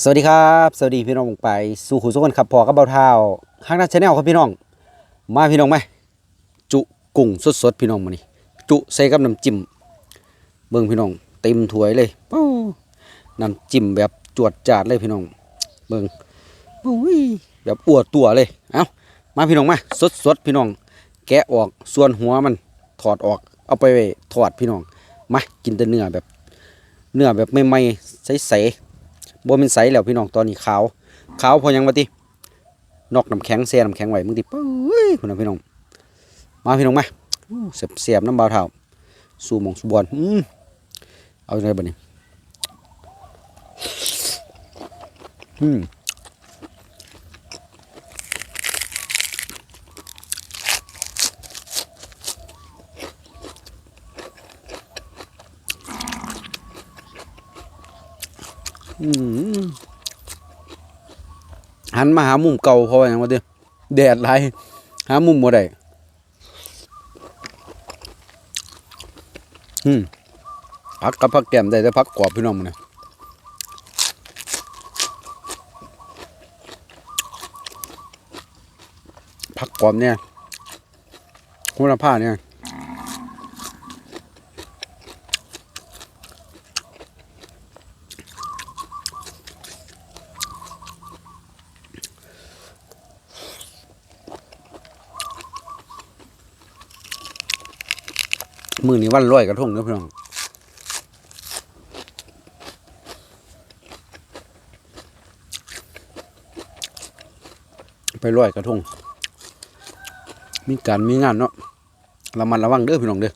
สวัสดีครับ สวัสดีพี่น้องไปสู่ขุสุกันครับพอกับเบาเท้าข้างหน้าชาแนลครับพี่น้อง มาพี่น้องไหมจุกุ้งสดๆพี่น้องมานี่จุใส่กับน้ำจิ้มเบิ่งพี่น้องเต็มถ้วยเลยปู้น้ำจิ้มแบบจวดจาดเลยพี่น้อง เบิ่งอุ้ยแบบอ้วตัวเลยเอ้ามาพี่น้องมาสดๆพี่น้อง แกะออกส่วนหัวมันถอดออกเอาไปไว้ทอดพี่น้องมากินแต่เนื้อแบบเนื้อแบบใหม่ๆใสๆ บ่เป็นใสแล้วพี่น้องตอนนี้ขาวขาวพอยังมาตินอกน้ำแข็งแซ่น้ำแข็งไหวมึงติปุ้ยคุณน่ะพี่น้องมาพี่น้องมาเสียบเสียบน้ำเบาเท่าสู่มองสุบอนเอาจังไรบ้านี้อืม หันมาหามุมเก่าเพราะว่าหยังว่าติแดดหลายหามุมบ่ได้อืมผักกับผักแก้มได้แต่ผักกรอบพี่น้องมันนะผักกรอบเนี่ยคุณภาพเนี่ย มือนี้วันร้อยกระทงเด้อพี่น้องไปร้อยกระทง มีการมีงานเนาะระมัดระวังเด้อพี่น้องเด้อ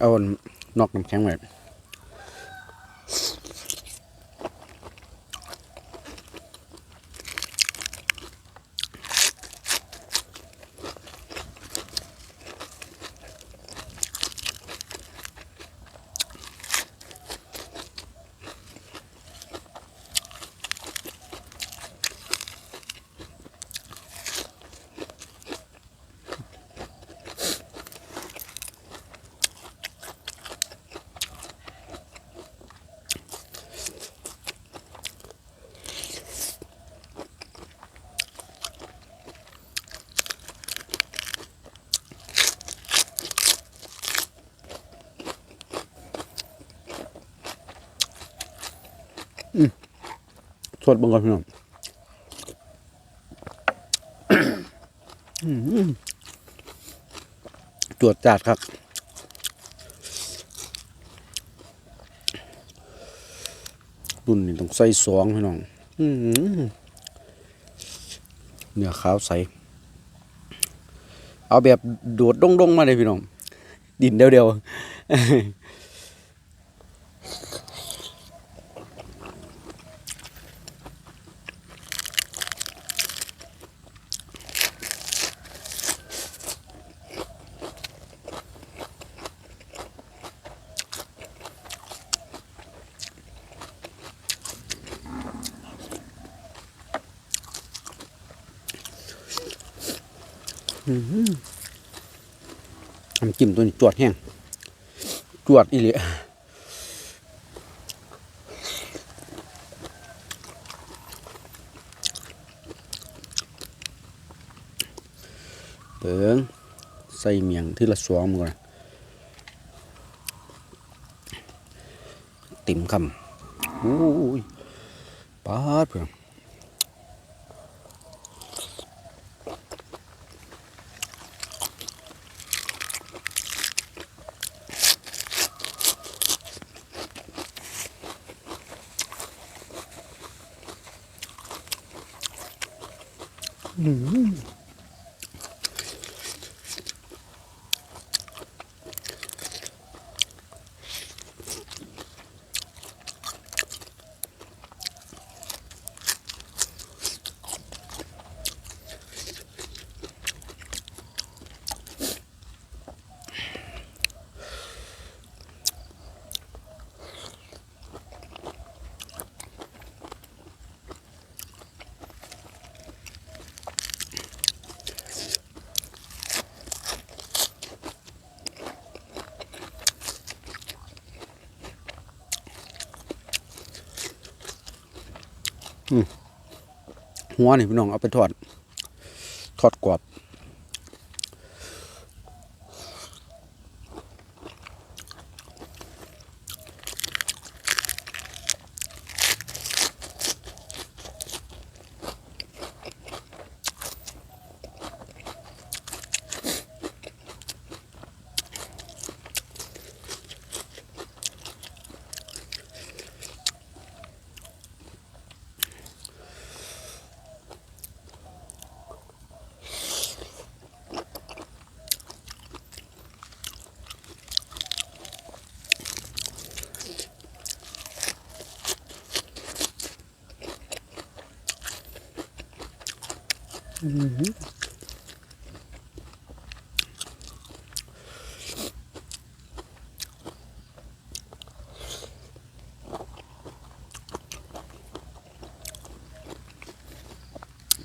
เอานอกน้ำแข็งไว้ สดบังก่อนพี่น้องอืมจวดจัดครับรุ่นนี้ต้องใส่สองพี่น้องเนื้อขาวใส เอาแบบโดดดงๆมาเลยพี่น้อง ดินเดียวๆ น้ำจิ้มตัวนี้จวดแห้งจวดอีหลีเปิงใส่เมียงที่ละสวงมือก่อนติ่มคำโอ้ยปาดเพื่อน อ หัวนี่พี่น้องเอาไปทอด ทอดกรอบ เป็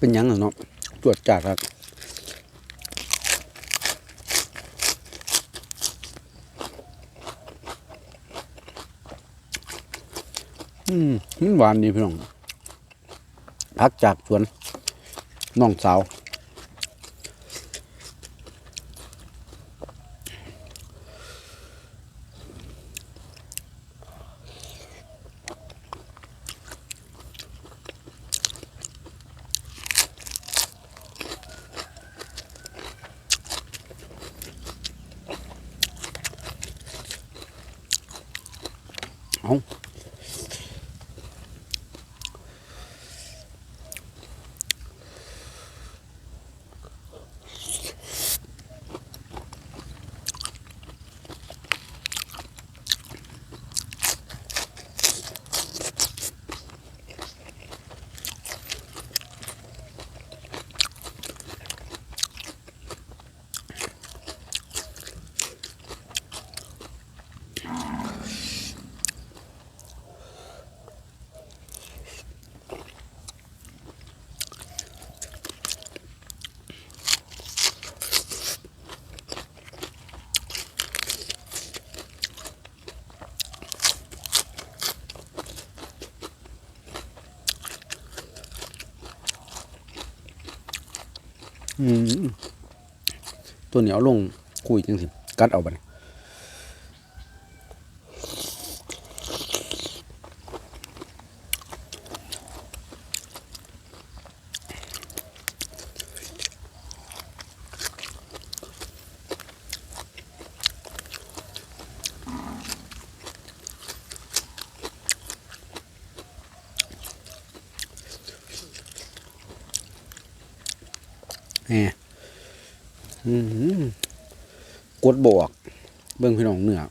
นยังเหรอเนาะตรวจจัดครับอืมมันหวานดีพี่น้องพักจากสวน น้องสาว ตัวเหนียวลงคุยจังสิ กัดเอาบัดน นี่กดบวก เบิ่งพี่น้องเนื้อ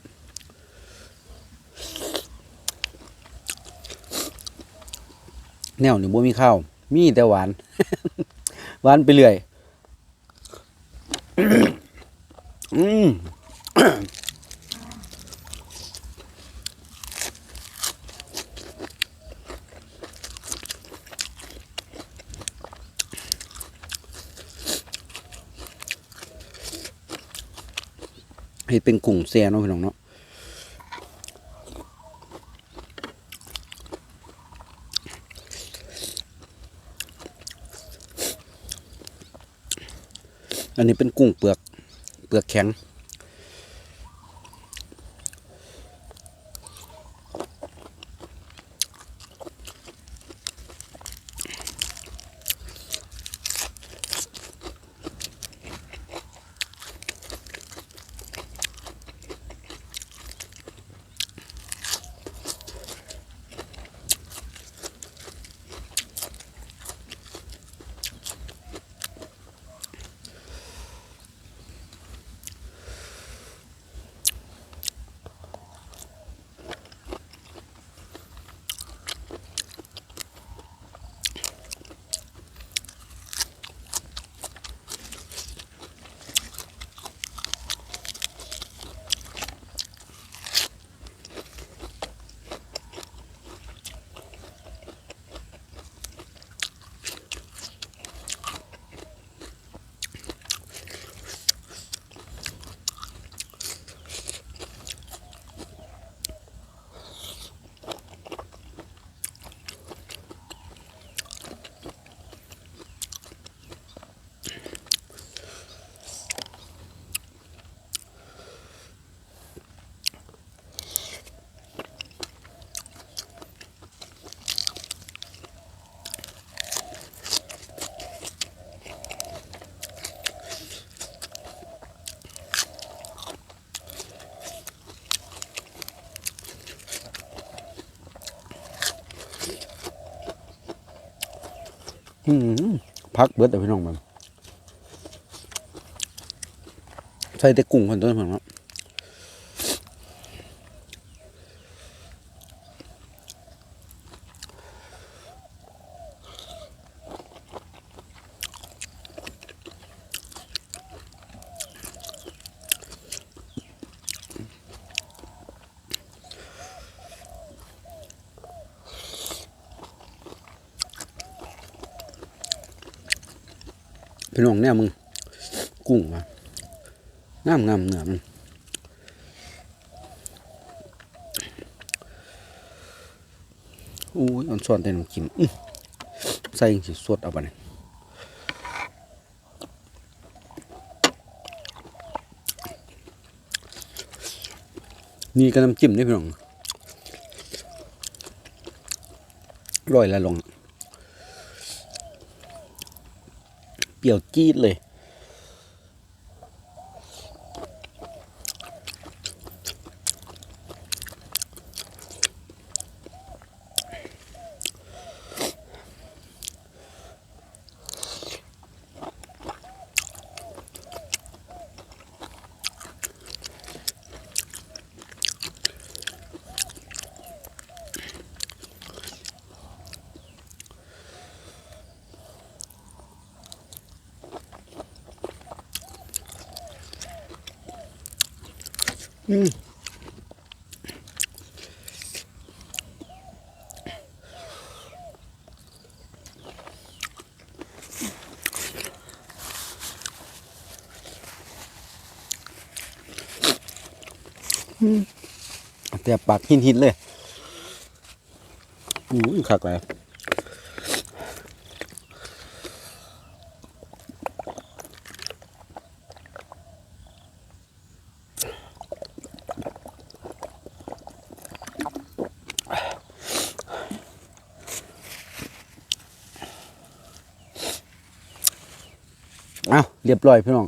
แนวนี่บ่มีข้าว มีแต่หวาน หวานไปเรื่อย อืม เฮ็ดเป็นกุ้งแซ่เนาะพี่น้องเนาะอันนี้เป็นกุ้งเปลือก เปลือกแข็ง พักเบิดแต่พี่น้องมันใส่แต่กุ้งคนต้นผมครับ พี่น้องเนี่ยมึง กุ้งวะงามงามเนื้อมันอู้ยอันส่วนแต่น้ำกินอืใส่ยังสิสดเอาไปเนี่ยนี่ก็น้ำจิ้มนี่พี่น้องร่อยละลง กี่ยวจี๊ดเลย อืมแต่ปากหินหินเลยอู้ยคักเลย เรียบร้อยพี่น้อง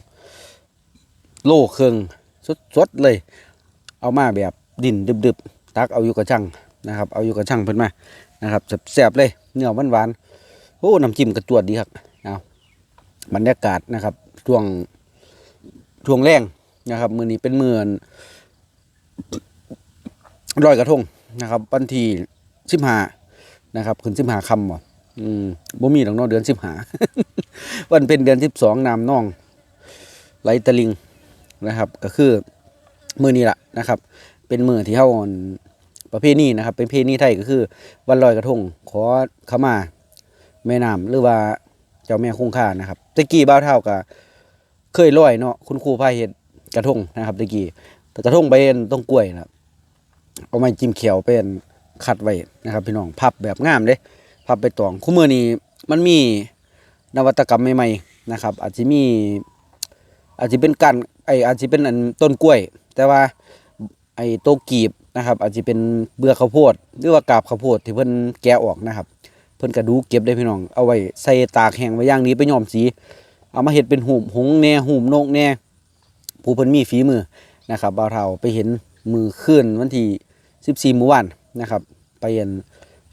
โล่เครื่องสดๆเลย เอามาแบบดินดึบๆ ตักเอาอยู่กระชังนะครับ เอาอยู่กระชังเพิ่นมานะครับแซ่บๆเลยเนื้อหวานๆโอ้น้ำจิ้มกระจวดดีครับเอาบรรยากาศนะครับช่วงช่วงแรงนะครับมือนี้เป็นมือนลอยกระทงนะครับวันที่สิบห้านะครับขึ้นสิบห้าคำบ่ อืมบ่มีหรอกเนาะเดือนสิบห้าวันเป็นเดือนสิบสองน้ำน่องไหลตะลิงนะครับ ก็คือมือนี้ละนะครับ เป็นมือที่เฮาอ่อนประเพณีนะครับ เป็นเพณีไทยก็คือ วันลอยกระทงขอขมาแม่น้ำหรือว่าเจ้าแม่คงคานะครับตะกี้บ้าวเท่าก็เคยลอยเนาะคุณครูพายเฮ็ดกระทงนะครับตะกี้แต่กระทงใบเอ็นต้องกล้วยนะเอาไม้จิ้มเขียวเป็นขัดไว้นะครับ พี่น้องพับแบบงามเด้ พับไปตองคู่มือนี้มันมีนวัตกรรมใหม่ๆนะครับ อาจจะมีอาจจะเป็นกันไออาจจะเป็นอันต้นกล้วย แต่ว่าไอโตกีบนะครับ อาจจะเป็นเบื่อข้าวโพดหรือว่ากาบข้าวโพดที่เพิ่นแกะออกนะครับ เพิ่นกระดูกเก็บได้พี่น้องเอาไว้ใส่ตากแห้งไว้ย่างนี้ไปย้อมสี เอามาเฮ็ดเป็นหูมหงแน่หูมนกแน่ผู้เพิ่นมีฝีมือนะครับบ่าวเฒ่าไปเห็นมือขึ้นวันที่14มื้อวานนะครับ ไปเห็น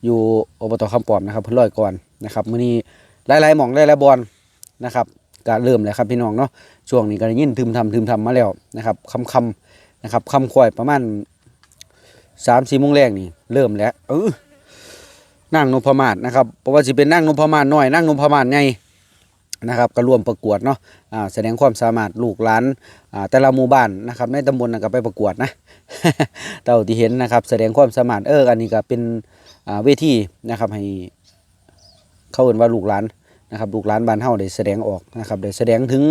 อยู่อบตคำปอมนะครับเพิ่นลอยก่อนนะครับมื้อนี้หลายๆหม่องหลายๆบอลนะครับก็เริ่มแล้วครับพี่น้องเนาะช่วงนี้ก็ได้ยินทึมทำทึมทำมาแล้วนะครับคำคำนะครับคำควายประมาณสามสี่โมงแรกนี่เริ่มแล้วเออนั่งนพมาศนะครับเพราะว่าสิเป็นนั่งนพมาศน้อยนั่งนพมาศใหญ่นะครับก็ร่วมประกวดเนาะอ่าแสดงความสามารถลูกหลานอ่าแต่ละหมู่บ้านนะครับในตำบลก็ไปประกวดนะเต่าที่เห็นนะครับ แสดงความสามารถเอออันนี้ก็เป็น เวทีนะครับให้เขาเอ่นว่าลูกหลานนะครับลูกหลานบ้านเฮาได้แสดงออกนะครับได้แสดงถึง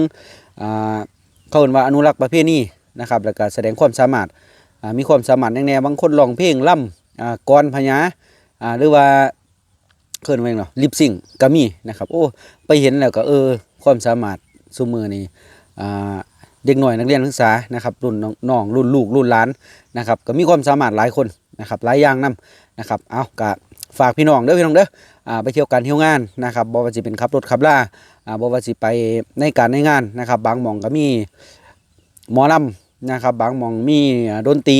เขาเรียกว่าอนุรักษ์ประเพณีนะครับแล้วก็แสดงความสามารถมีความสามารถแน่ๆบางคนร้องเพลงล่ำกรพญาหรือว่าเคลื่อนไหวเนาะลิปซิงก็มีนะครับ โอ้ไปเห็นแล้วก็เออความสามารถซุมือนี่อ่า เด็กหน่อยนักเรียนนักศึกษานะครับรุ่นน้องรุ่นลูกรุ่นหลานนะครับก็มีความสามารถหลายคนนะครับหลายอย่างนํนะครับเอาก็ฝากพี่น้องเด้อพี่น้องเด้ออ่าไปเที่ยวกันเที่ยวงานนะครับบ่ว่าสิเป็นขับรถขับล่าอ่าบ่ว่าสิไปในการในงานนะครับ บางหม่องก็มีหมอลำนะครับ บางหม่องมีดนตรี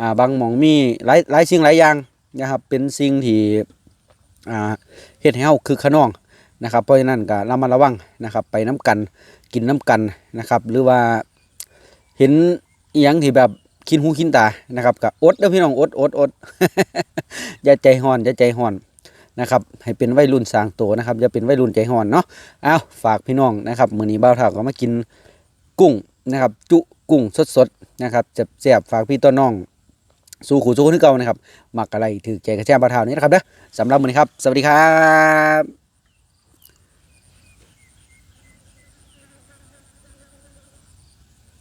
อ่าบางหม่องมีหลายหลายสิ่งหลายอย่างนะครับเป็นสิ่งที่อ่าเฮ็ดให้เฮาคือขนองนะครับเพราะฉะนั้นก็ระมัดระวังนะครับไปน้ำกัน กินน้ำกันนะครับ หรือว่าเห็นอียงที่แบบคินหูคินตานะครับก็อดเด้อพี่น้องอดอดอดอย่าใจฮ้อนอย่าใจฮ้อนนะครับให้เป็นวัยรุ่นสางตัวนะครับอย่าเป็นวัยรุ่นใจฮ้อนเนาะเอาฝากพี่น้องนะครับมื้อนี้บ่าวเฒ่าก็มากินกุ้งนะครับจุกุ้งสดๆนะครับจะแซ่บฝากพี่ต้นน้อง สู่ขู่สู้คนที่เก่านะครับมักอะไรถือใจกระแจบ่าวเฒ่านี้นะครับเด้อสำหรับมื้อนี้ครับ สวัสดีครับ